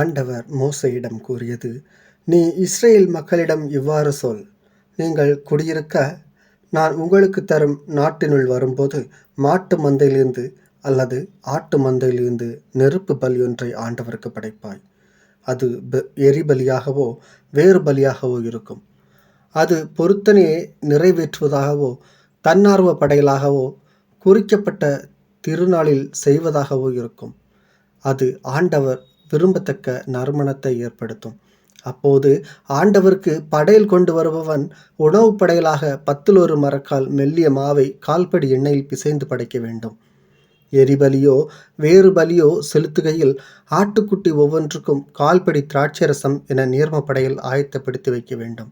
ஆண்டவர் மோசையிடம் கூறியது நீ இஸ்ரேல் மக்களிடம் இவ்வாறு சொல். நீங்கள் குடியிருக்க நான் உங்களுக்கு தரும் நாட்டினுள் வரும்போது மாட்டு மந்தையிலிருந்து அல்லது ஆட்டு மந்தையிலிருந்து நெருப்பு பலி ஒன்றை ஆண்டவருக்கு படைப்பாய். அது எரிபலியாகவோ வேறு பலியாகவோ இருக்கும். அது பொருத்தனையை நிறைவேற்றுவதாகவோ தன்னார்வ படைகளாகவோ குறிக்கப்பட்ட திருநாளில் செய்வதாகவோ இருக்கும். அது ஆண்டவர் விரும்பத்தக்க நறுமணத்தை ஏற்படுத்தும். அப்போது ஆண்டவருக்கு படையல் கொண்டு வருபவன் உணவு படையலாக பத்தில் ஒரு மரக்கால் மெல்லிய மாவை கால்படி எண்ணெயில் பிசைந்து படைக்க வேண்டும். எரிபலியோ வேறு பலியோ செலுத்துகையில் ஆட்டுக்குட்டி ஒவ்வொன்றுக்கும் கால்படி திராட்சை ரசம் என நேர்ம படையல் ஆயத்தப்படுத்தி வைக்க வேண்டும்.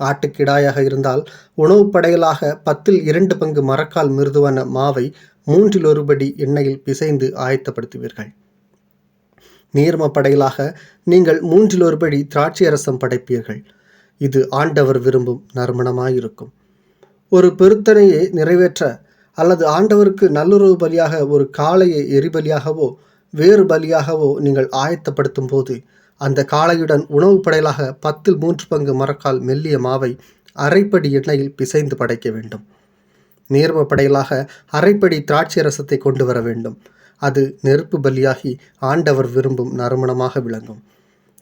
ஆட்டுக்கிடாயாக இருந்தால் உணவு படையலாக பத்தில் இரண்டு பங்கு மரக்கால் மிருதுவான மாவை மூன்றில் ஒருபடி எண்ணெயில் பிசைந்து ஆயத்தப்படுத்துவீர்கள். நீர்ம படைகளாக நீங்கள் மூன்றில் ஒருபடி திராட்சை ரசம் படைப்பீர்கள். இது ஆண்டவர் விரும்பும் நறுமணமாயிருக்கும். ஒரு பெருத்தனையை நிறைவேற்ற அல்லது ஆண்டவருக்கு நல்லுறவு பலியாக ஒரு காளையை எரிபலியாகவோ வேறு பலியாகவோ நீங்கள் ஆயத்தப்படுத்தும் போது அந்த காளையுடன் உணவுப் படையலாக பத்தில் மூன்று பங்கு மரக்கால் மெல்லிய மாவை அரைப்படி எண்ணெயில் பிசைந்து படைக்க வேண்டும். நீர்ம படையலாக அரைப்படி திராட்சை ரசத்தை கொண்டு வர வேண்டும். அது நெருப்பு பலியாகி ஆண்டவர் விரும்பும் நறுமணமாக விளங்கும்.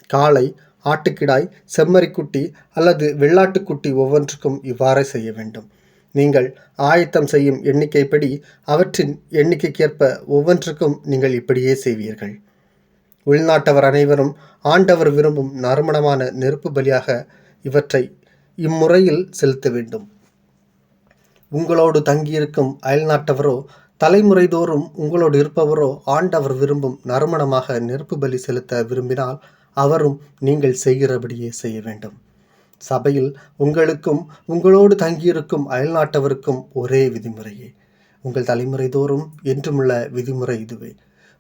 காளை ஆட்டுக்கிடாய் செம்மறிக்குட்டி அல்லது வெள்ளாட்டுக்குட்டி ஒவ்வொன்றுக்கும் இவ்வாறே செய்ய வேண்டும். நீங்கள் ஆயத்தம் செய்யும் எண்ணிக்கைப்படி அவற்றின் எண்ணிக்கைக்கேற்ப ஒவ்வொன்றுக்கும் நீங்கள் இப்படியே செய்வீர்கள். உள்நாட்டவர் அனைவரும் ஆண்டவர் விரும்பும் நறுமணமான நெருப்பு பலியாக இவற்றை இம்முறையில் செலுத்த வேண்டும். உங்களோடு தங்கியிருக்கும் அயல்நாட்டவரோ தலைமுறை தோறும் உங்களோடு இருப்பவரோ ஆண்டவர் விரும்பும் நறுமணமாக நெருப்பு பலி செலுத்த விரும்பினால் அவரும் நீங்கள் செய்கிறபடியே செய்ய வேண்டும். சபையில் உங்களுக்கும் உங்களோடு தங்கியிருக்கும் அயல்நாட்டவருக்கும் ஒரே விதிமுறையே. உங்கள் தலைமுறை தோறும் என்றுமுள்ள விதிமுறை இதுவே.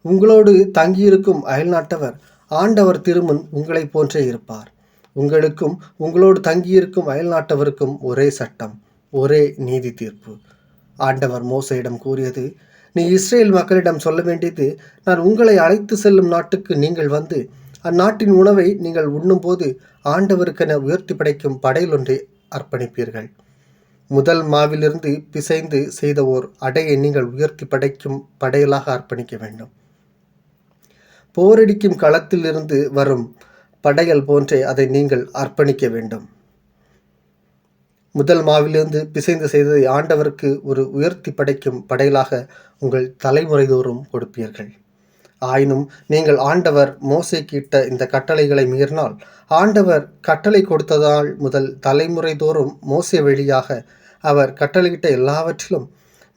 உங்களோடு தங்கியிருக்கும் அயல்நாட்டவர் ஆண்டவர் திருமுன் உங்களைப் போன்றே இருப்பார். உங்களுக்கும் உங்களோடு தங்கியிருக்கும் அயல்நாட்டவருக்கும் ஒரே சட்டம் ஒரே நீதி தீர்ப்பு. ஆண்டவர் மோசையிடம் கூறியது நீ இஸ்ரேல் மக்களிடம் சொல்ல வேண்டியது நான் உங்களை அழைத்து செல்லும் நாட்டுக்கு நீங்கள் வந்து அந்நாட்டின் உணவை நீங்கள் உண்ணும்போது ஆண்டவருக்கென உயர்த்தி படைக்கும் படையல் ஒன்றை அர்ப்பணிப்பீர்கள். முதல் மாவிலிருந்து பிசைந்து செய்த ஓர் அடையை நீங்கள் உயர்த்தி படைக்கும் படையலாக அர்ப்பணிக்க வேண்டும். போரடிக்கும் களத்திலிருந்து வரும் படையல் போன்றே அதை நீங்கள் அர்ப்பணிக்க வேண்டும். முதல் மாவிலிருந்து பிசைந்து செய்ததை ஆண்டவருக்கு ஒரு உயர்த்தி படைக்கும் படைகளாக உங்கள் தலைமுறைதோறும் கொடுப்பீர்கள். ஆயினும் நீங்கள் ஆண்டவர் மோசைக்கிட்ட இந்த கட்டளைகளை மீறினால் ஆண்டவர் கட்டளை கொடுத்ததால் முதல் தலைமுறைதோறும் மோசை வழியாக அவர் கட்டளையிட்ட எல்லாவற்றிலும்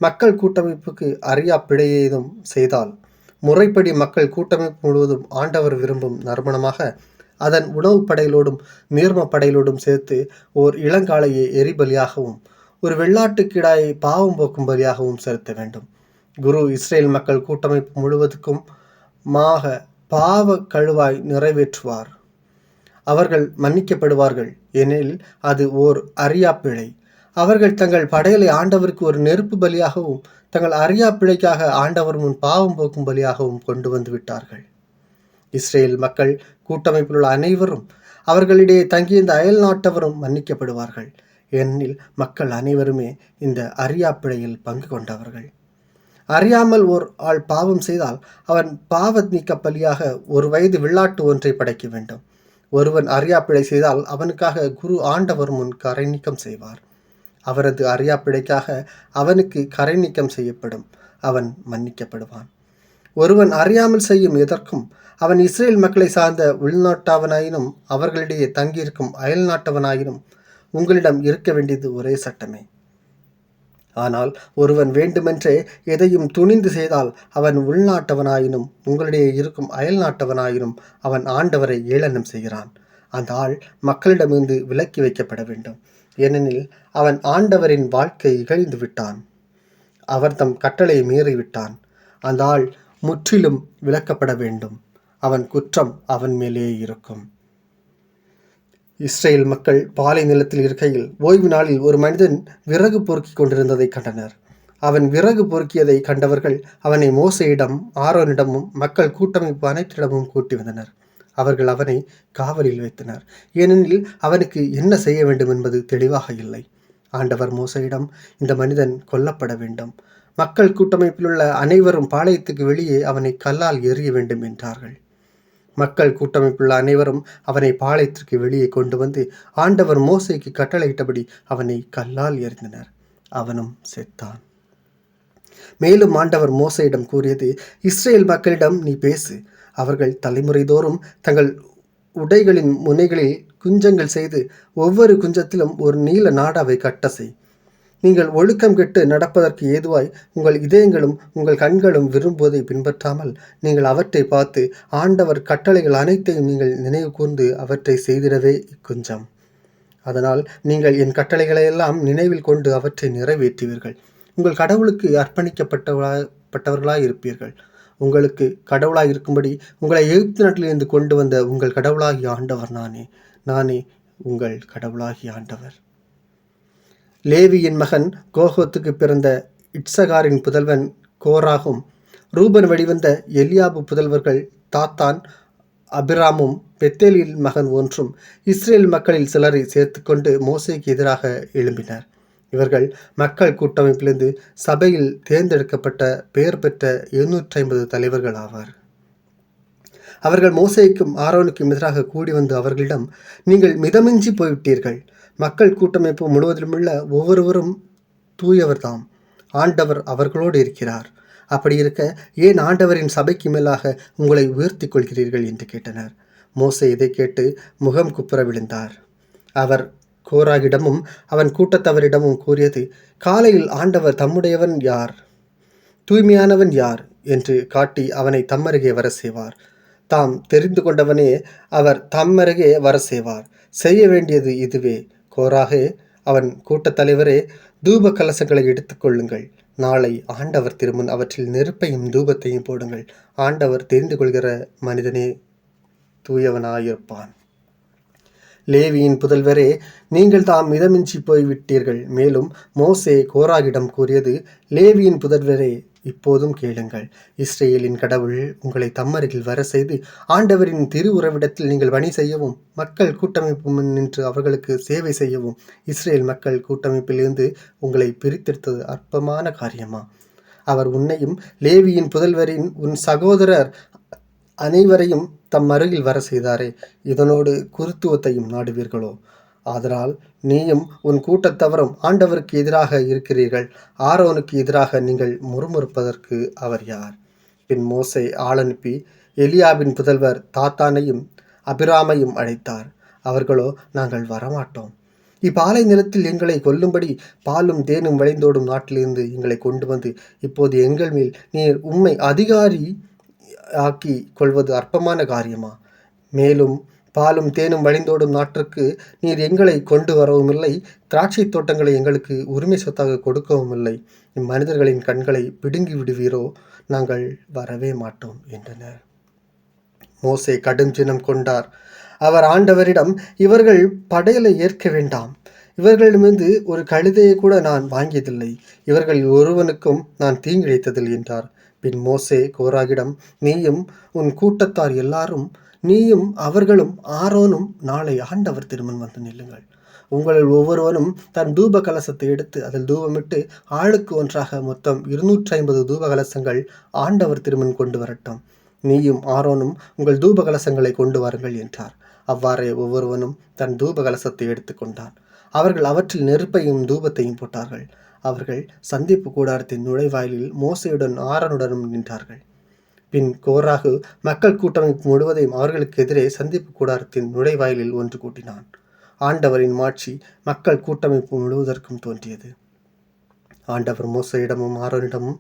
மக்கள் கூட்டமைப்புக்கு அறியா பிழையேதும் செய்தால் முறைப்படி மக்கள் கூட்டமைப்பு முழுவதும் ஆண்டவர் விரும்பும் நறுமணமாக அதன் உணவுப் படையிலோடும் நீர்ம படையிலோடும் சேர்த்து ஓர் இளங்காளையை எரிபலியாகவும் ஒரு வெள்ளாட்டு கிடாயை பாவம் போக்கும் பலியாகவும் செலுத்த வேண்டும். குரு இஸ்ரேல் மக்கள் கூட்டமைப்பு முழுவதுக்கும் மாக பாவ கழுவாய் நிறைவேற்றுவார். அவர்கள் மன்னிக்கப்படுவார்கள் எனில் அது ஓர் அறியா பிழை. அவர்கள் தங்கள் படையலை ஆண்டவருக்கு ஒரு நெருப்பு பலியாகவும் தங்கள் அறியா பிழைக்காக ஆண்டவர் முன் பாவம் போக்கும் பலியாகவும் கொண்டு வந்து விட்டார்கள். இஸ்ரேல் மக்கள் கூட்டமைப்பில் உள்ள அனைவரும் அவர்களிடையே தங்கிய இந்த அயல் நாட்டவரும் மன்னிக்கப்படுவார்கள். ஏனெனில் மக்கள் அனைவருமே இந்த அறியாப்பிழையில் பங்கு கொண்டவர்கள். அறியாமல் ஓர் ஆள் பாவம் செய்தால் அவன் பாவத் நீக்க பலியாக ஒரு வயது விளாட்டு ஒன்றை படைக்க வேண்டும். ஒருவன் அறியா பிழை செய்தால் அவனுக்காக குரு ஆண்டவர் முன் கரை நீக்கம் செய்வார். அவரது அறியா பிழைக்காக அவனுக்கு கரை நீக்கம் செய்யப்படும். அவன் மன்னிக்கப்படுவான். ஒருவன் அறியாமல் செய்யும் எதற்கும் அவன் இஸ்ரேல் மக்களை சார்ந்த உள்நாட்டவனாயினும் அவர்களிடையே தங்கியிருக்கும் அயல் நாட்டவனாயினும் உங்களிடம் இருக்க வேண்டியது ஒரே சட்டமே. ஆனால் ஒருவன் வேண்டுமென்றே எதையும் துணிந்து செய்தால் அவன் உள்நாட்டவனாயினும் உங்களிடையே இருக்கும் அயல் நாட்டவனாயினும் அவன் ஆண்டவரை ஏளனம் செய்கிறான். அந்த ஆள் மக்களிடமிருந்து விலக்கி வைக்கப்பட வேண்டும். ஏனெனில் அவன் ஆண்டவரின் வாழ்க்கை இகழ்ந்து விட்டான். அவர் தம் கட்டளை மீறிவிட்டான். அந்த ஆள் முற்றிலும் விலக்கப்பட வேண்டும். அவன் குற்றம் அவன் மேலே இருக்கும். இஸ்ரேல் மக்கள் பாலை நிலத்தில் இருக்கையில் ஓய்வு நாளில் ஒரு மனிதன் விறகு பொறுக்கி கொண்டிருந்ததை கண்டனர். அவன் விறகு பொறுக்கியதை கண்டவர்கள் அவனை மோசையிடம் ஆரோனிடமும் மக்கள் கூட்டமைப்பு அனைத்திடமும் கூட்டி வந்தனர். அவர்கள் அவனை காவலில் வைத்தனர். ஏனெனில் அவனுக்கு என்ன செய்ய வேண்டும் என்பது தெளிவாக இல்லை. ஆண்டவர் மோசையிடம் இந்த மனிதன் கொல்லப்பட வேண்டும். மக்கள் கூட்டமைப்பிலுள்ள அனைவரும் பாளையத்துக்கு வெளியே அவனை கல்லால் எறிய வேண்டும் என்றார்கள். மக்கள் கூட்டமைப்புள்ள அனைவரும் அவனை பாளையத்திற்கு வெளியே கொண்டு வந்து ஆண்டவர் மோசைக்கு கட்டளையிட்டபடி அவனை கல்லால் எறிந்தனர். அவனும் செத்தான். மேலும் ஆண்டவர் மோசையிடம் கூறியது இஸ்ரேல் மக்களிடம் நீ பேசு. அவர்கள் தலைமுறைதோறும் தங்கள் உடைகளின் முனைகளில் குஞ்சங்கள் செய்து ஒவ்வொரு குஞ்சத்திலும் ஒரு நீல நாடாவை கட்ட செய். நீங்கள் ஒழுக்கம் கெட்டு நடப்பதற்கு ஏதுவாய் உங்கள் இதயங்களும் உங்கள் கண்களும் விரும்புவதை பின்பற்றாமல் நீங்கள் அவற்றை பார்த்து ஆண்டவர் கட்டளைகள் அனைத்தையும் நீங்கள் நினைவு கூர்ந்து அவற்றை செய்திடவே இக்குஞ்சம். அதனால் நீங்கள் என் கட்டளைகளையெல்லாம் நினைவில் கொண்டு அவற்றை நிறைவேற்றுவீர்கள். உங்கள் கடவுளுக்கு அர்ப்பணிக்கப்பட்டவர்களாய் இருப்பீர்கள். உங்களுக்கு கடவுளாய் இருக்கும்படி உங்களை எகிப்து நாட்டிலிருந்து கொண்டு வந்த உங்கள் கடவுளாகிய ஆண்டவர் நானே. நானே உங்கள் கடவுளாகிய ஆண்டவர். லேவியின் மகன் கோகோத்துக்கு பிறந்த இட்சகாரின் புதல்வன் கோராகும். ரூபன் வழிவந்த எலியாபு புதல்வர்கள் தாத்தான் அபிராமும் பெத்தேலியின் மகன் ஒன்றும் இஸ்ரேல் மக்களில் சிலரை சேர்த்துக்கொண்டு மோசைக்கு எதிராக எழும்பினர். இவர்கள் மக்கள் கூட்டமைப்பிலிருந்து சபையில் தேர்ந்தெடுக்கப்பட்ட பெயர் பெற்ற எழுநூற்றி ஐம்பது தலைவர்கள் ஆவார். அவர்கள் மோசைக்கும் ஆரோனுக்கும் எதிராக கூடி வந்து அவர்களிடம் நீங்கள் மிதமிஞ்சி போய்விட்டீர்கள். மக்கள் கூட்டமைப்பு முழுவதிலுமுள்ள ஒவ்வொருவரும் தூயவர்தாம். ஆண்டவர் அவர்களோடு இருக்கிறார். அப்படி இருக்க ஏன் ஆண்டவரின் சபைக்கு மேலாக உங்களை உயர்த்தி கொள்கிறீர்கள்? என்று கேட்டனர். மோசை இதை கேட்டு முகம் குப்புற விழுந்தார். அவர் கோராகிடமும் அவன் கூட்டத்தவரிடமும் கூறியது காலையில் ஆண்டவர் தம்முடையவன் யார்? தூய்மையானவன் யார்? என்று காட்டி அவனை தம்மருகே வர செய்வார். தாம் தெரிந்து கொண்டவனே அவர் தம்மருகே வர செய்வார் செய்ய வேண்டியது இதுவே. கோராகே அவன் கூட்டத் தலைவரே தூப கலசங்களை எடுத்துக்கொள்ளுங்கள் நாளை ஆண்டவர் திருமுன் அவற்றில் நெருப்பையும் தூபத்தையும் போடுங்கள். ஆண்டவர் தெரிந்து கொள்கிற மனிதனே தூயவனாயிருப்பான். லேவியின் புதல்வரே நீங்கள் தாம் மிதமின்றி போய்விட்டீர்கள். மேலும் மோசே கோராகிடம் கூறியது லேவியின் புதல்வரே இப்போதும் கேளுங்கள். இஸ்ரேலின் கடவுள் உங்களை தம்மருகில் வர செய்து ஆண்டவரின் திரு உறவிடத்தில் நீங்கள் பணி செய்யவும் மக்கள் கூட்டமைப்பு முன் நின்று அவர்களுக்கு சேவை செய்யவும் இஸ்ரேல் மக்கள் கூட்டமைப்பிலிருந்து உங்களை பிரித்தெடுத்தது அற்பமான காரியமா? அவர் உன்னையும் லேவியின் புதல்வரின் உன் சகோதரர் அனைவரையும் தம் அருகில் வர செய்தாரே. இதனோடு குருத்துவத்தையும் நாடுவீர்களோ? ஆதலால் நீயும் உன் கூட்டத்தவரும் ஆண்டவருக்கு எதிராக இருக்கிறீர்கள். ஆரோனுக்கு எதிராக நீங்கள் முறுமுறுப்பதற்கு அவர் யார்? பின் மோசை ஆளனுப்பி எலியாவின் புதல்வர் தாத்தானையும் அபிராமையும் அழைத்தார். அவர்களோ நாங்கள் வரமாட்டோம். இப்பாலை நிலத்தில் எங்களை கொல்லும்படி பாலும் தேனும் விளைந்தோடும் நாட்டிலிருந்து எங்களை கொண்டு வந்து இப்போது எங்கள் மேல் நீர் உண்மை அதிகாரி ஆக்கி கொள்வது அற்பமான காரியமா? மேலும் பாலும் தேனும் வழிந்தோடும் நாட்டிற்கு நீர் எங்களை கொண்டு வரவும் இல்லை திராட்சை தோட்டங்களை எங்களுக்கு உரிமை சொத்தாக கொடுக்கவும் இல்லை இம்மனிதர்களின் கண்களை பிடுங்கி விடுவீரோ? நாங்கள் வரவே மாட்டோம் என்றனர். மோசே கடும் சினம் கொண்டார். அவர் ஆண்டவரிடம் இவர்கள் படையலை ஏற்க வேண்டாம். இவர்களிடமிருந்து ஒரு கழுதையை கூட நான் வாங்கியதில்லை. இவர்களில் ஒருவனுக்கும் நான் தீங்கிழைத்ததில்லை என்றார். பின் மோசே கோராகிடம் நீயும் உன் கூட்டத்தார் எல்லாரும் நீயும் அவர்களும் ஆரோனும் நாளை ஆண்டவர் திருமன் வந்து நில்லுங்கள். உங்களில் ஒவ்வொருவனும் தன் தூப கலசத்தை எடுத்து அதில் தூபமிட்டு ஆளுக்கு ஒன்றாக மொத்தம் இருநூற்றி ஐம்பது தூப கலசங்கள் ஆண்டவர் திருமன் கொண்டு வரட்டும். நீயும் ஆரோனும் உங்கள் தூப கலசங்களை கொண்டு வாருங்கள் என்றார். அவ்வாறே ஒவ்வொருவனும் தன் தூப கலசத்தை எடுத்துக்கொண்டான் அவர்கள் அவற்றில் நெருப்பையும் தூபத்தையும் போட்டார்கள். அவர்கள் சந்திப்பு கூடாரத்தின் நுழைவாயிலில் மோசையுடன் ஆரனுடனும் நின்றார்கள். பின் கோராகு மக்கள் கூட்டமைப்பு முழுவதையும் அவர்களுக்கு எதிரே சந்திப்பு கூடாரத்தின் நுழைவாயிலில் ஒன்று கூட்டினான். ஆண்டவரின் மாட்சி மக்கள் கூட்டமைப்பு முழுவதற்கும் தோன்றியது. ஆண்டவர் மோசையிடமும் ஆரோனிடமும்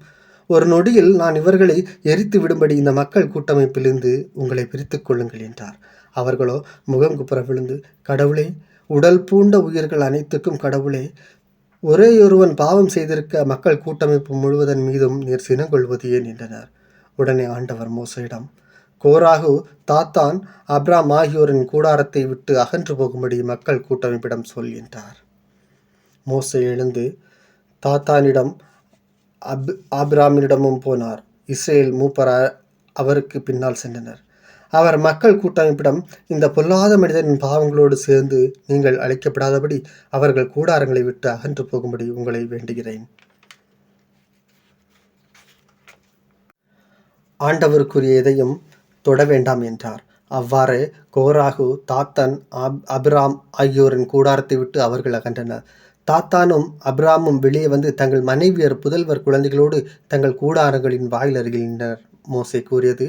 ஒரு நொடியில் நான் இவர்களை எரித்து விடும்படி இந்த மக்கள் கூட்டமைப்பிலிருந்து உங்களை பிரித்து கொள்ளுங்கள் என்றார். அவர்களோ முகம் குப்புற விழுந்து கடவுளே உடல் பூண்ட உயிர்கள் அனைத்துக்கும் கடவுளே ஒரேயொருவன் பாவம் செய்திருக்க மக்கள் கூட்டமைப்பு முழுவதன் மீதும் நீர் சினங்கொள்வது ஏன்? என்றனர். உடனே ஆண்டவர் மோசையிடம் கோராகு தாத்தான் அப்ராம் ஆகியோரின் கூடாரத்தை விட்டு அகன்று போகும்படி மக்கள் கூட்டமைப்பிடம் சொல் என்றார். மோசை எழுந்து தாத்தானிடம் அப் ஆப்ராமினிடமும் போனார். இஸ்ரேல் மூப்பர் அவருக்கு பின்னால் சென்றனர். அவர் மக்கள் கூட்டமைப்பிடம் இந்த பொல்லாத மனிதனின் பாவங்களோடு சேர்ந்து நீங்கள் அழைக்கப்படாதபடி அவர்கள் கூடாரங்களை விட்டு அகன்று போகும்படி உங்களை வேண்டுகிறேன். ஆண்டவருக்குரிய எதையும் தொட வேண்டாம் என்றார். அவ்வாறு கோராகு தாத்தன் அப் அபிராம் ஆகியோரின் கூடாரத்தை விட்டு அவர்கள் அகன்றனர். தாத்தானும் அபிராமும் வெளியே வந்து தங்கள் மனைவியர் புதல்வர் குழந்தைகளோடு தங்கள் கூடாரங்களின் வாயில் அருகில் நின்றனர். கூறியது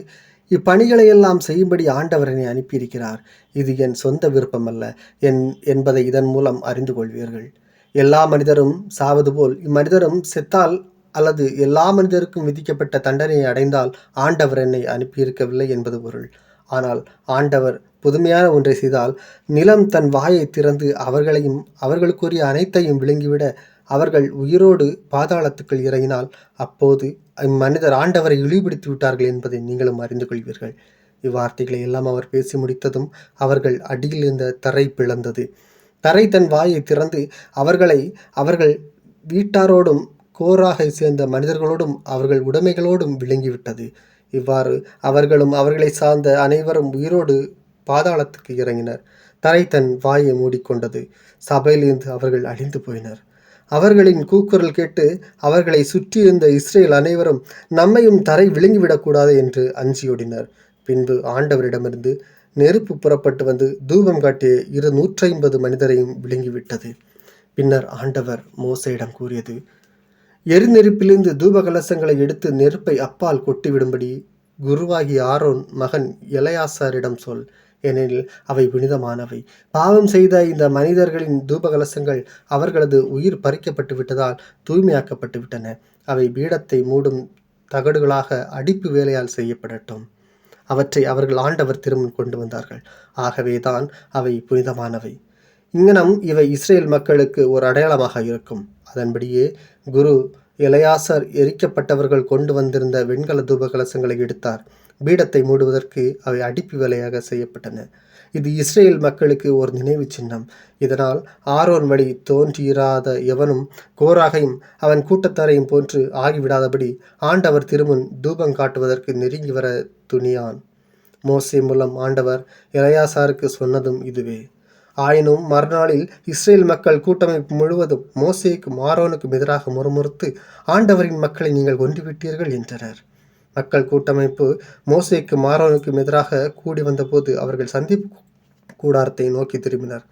இப்பணிகளை எல்லாம் செய்யும்படி ஆண்டவரனை அனுப்பியிருக்கிறார். இது என் சொந்த விருப்பம் அல்ல என் என்பதை இதன் மூலம் அறிந்து கொள்வீர்கள் எல்லா மனிதரும் சாவது போல் இம்மனிதரும் செத்தால் அல்லது எல்லா மனிதருக்கும் விதிக்கப்பட்ட தண்டனையை அடைந்தால் ஆண்டவர் என்னை அனுப்பியிருக்கவில்லை என்பது பொருள். ஆனால் ஆண்டவர் புதுமையான ஒன்றை செய்தால் நிலம் தன் வாயை திறந்து அவர்களையும் அவர்களுக்குரிய அனைத்தையும் விழுங்கிவிட அவர்கள் உயிரோடு பாதாளத்துக்குள் இறங்கினால் அப்போது இம்மனிதர் ஆண்டவரை இழிபிடித்து விட்டார்கள் என்பதை நீங்களும் அறிந்து கொள்வீர்கள். இவ்வார்த்தைகளை எல்லாம் அவர் பேசி முடித்ததும் அவர்கள் அடியில் இருந்த தரை பிளந்தது. தரை தன் வாயை திறந்து அவர்களை அவர்கள் வீட்டாரோடும் கோராகை சேர்ந்த மனிதர்களோடும் அவர்கள் உடைமைகளோடும் விளங்கிவிட்டது. இவ்வாறு அவர்களும் அவர்களை சார்ந்த அனைவரும் உயிரோடு பாதாளத்துக்கு இறங்கினர். தரை தன் வாயை மூடிக்கொண்டது. சபையிலிருந்து அவர்கள் அழிந்து போயினர். அவர்களின் கூக்குரல் கேட்டு அவர்களை சுற்றியிருந்த இஸ்ரேல் அனைவரும் நம்மையும் தரை விழுங்கிவிடக்கூடாது என்று அஞ்சியோடினர். பின்பு ஆண்டவரிடமிருந்து நெருப்பு புறப்பட்டு வந்து தூபம் காட்டிய இரு நூற்றி ஐம்பது மனிதரையும் விழுங்கிவிட்டது. பின்னர் ஆண்டவர் மோசையிடம் கூறியது எரிநெருப்பிலிருந்து தூப கலசங்களை எடுத்து நெருப்பை அப்பால் கொட்டிவிடும்படி குருவாகி ஆரோன் மகன் இளையாசாரிடம் சொல் ஏனெனில் அவை புனிதமானவை. பாவம் செய்த இந்த மனிதர்களின் தூபகலசங்கள் அவர்களது உயிர் பறிக்கப்பட்டு விட்டதால் தூய்மையாக்கப்பட்டு விட்டன. அவை பீடத்தை மூடும் தகடுகளாக அடிப்பு வேலையால் செய்யப்படட்டும். அவற்றை அவர்கள் ஆண்டவர் திரும்ப கொண்டு வந்தார்கள். ஆகவேதான் அவை புனிதமானவை. இங்கனம் இவை இஸ்ரேல் மக்களுக்கு ஒரு அடையாளமாக இருக்கும். அதன்படியே குரு இளையாசர் எரிக்கப்பட்டவர்கள் கொண்டு வந்திருந்த வெண்கல தூப கலசங்களை எடுத்தார். பீடத்தை மூடுவதற்கு அவை அடிப்பு வேலையாக செய்யப்பட்டன. இது இஸ்ரேல் மக்களுக்கு ஒரு நினைவு சின்னம். இதனால் ஆரோன் வழி தோன்றியிராத எவனும் கோராகையும் அவன் கூட்டத்தாரையும் போன்று ஆகிவிடாதபடி ஆண்டவர் திருமுன் தூபம் காட்டுவதற்கு நெருங்கி வர துணியான். மோசே மூலம் ஆண்டவர் இளையாசாருக்கு சொன்னதும் இதுவே. ஆயினும் மறுநாளில் இஸ்ரேல் மக்கள் கூட்டமைப்பு முழுவதும் மோசேக்கும் ஆரோனுக்கும் எதிராக முறுமுறுத்து ஆண்டவரின் மக்களை நீங்கள் கொன்றுவிட்டீர்கள் என்றனர். மக்கள் கூட்டமைப்பு மோசேக்கும் ஆரோனுக்கும் எதிராக கூடி வந்தபோது அவர்கள் சந்திப்பு கூடாரத்தை நோக்கி திரும்பினர்.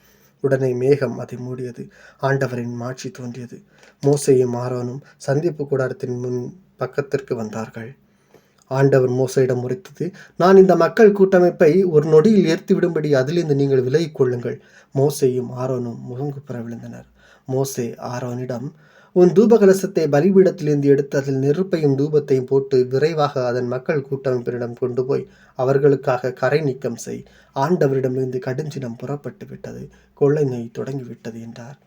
உடனே மேகம் அதை மூடியது. ஆண்டவரின் மாட்சி தோன்றியது. மோசையும் ஆரோனும் சந்திப்பு கூடாரத்தின் முன் பக்கத்திற்கு வந்தார்கள். ஆண்டவர் மோசையிடம் உரைத்தது நான் இந்த மக்கள் கூட்டமைப்பை ஒரு நொடியில் ஏற்றி விடும்படி அதிலிருந்து நீங்கள் விலகிக் கொள்ளுங்கள். மோசையும் ஆரோனும் முகங்கு பெற விழுந்தனர். மோசே ஆரோனிடம் உன் தூபகலசத்தை பலிபீடத்திலிருந்து எடுத்து அதில் நெருப்பையும் தூபத்தையும் போட்டு விரைவாக அதன் மக்கள் கூட்டமைப்பினிடம் கொண்டு போய் அவர்களுக்காக கரை நீக்கம் செய். ஆண்டவரிடமிருந்து கடுஞ்சினம் புறப்பட்டு விட்டது. கொள்ளை நோய் தொடங்கிவிட்டது என்றார்.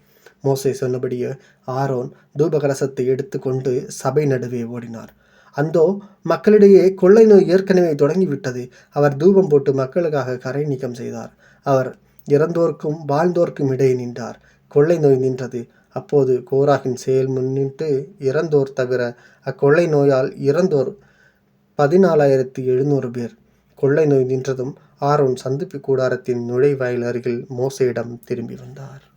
மோசை சொன்னபடியே ஆரோன் தூபகலசத்தை எடுத்துக்கொண்டு சபை நடுவே ஓடினார். அந்தோ மக்களிடையே கொள்ளை நோய் ஏற்கனவே தொடங்கிவிட்டது. அவர் தூபம் போட்டு மக்களுக்காக கரை நீக்கம் செய்தார். அவர் இறந்தோர்க்கும் வாழ்ந்தோர்க்கும் இடையே நின்றார். கொள்ளை நோய் நின்றது. அப்போது கோராகின் செயல் முன்னிட்டு இறந்தோர் தவிர அக்கொள்ளை நோயால் இறந்தோர் பதினாலாயிரத்தி எழுநூறு பேர். கொள்ளை நோய் நின்றதும் ஆரோன் சந்திப்பு கூடாரத்தின் நுழைவாயில் அருகில் மோசையிடம் திரும்பி வந்தார்.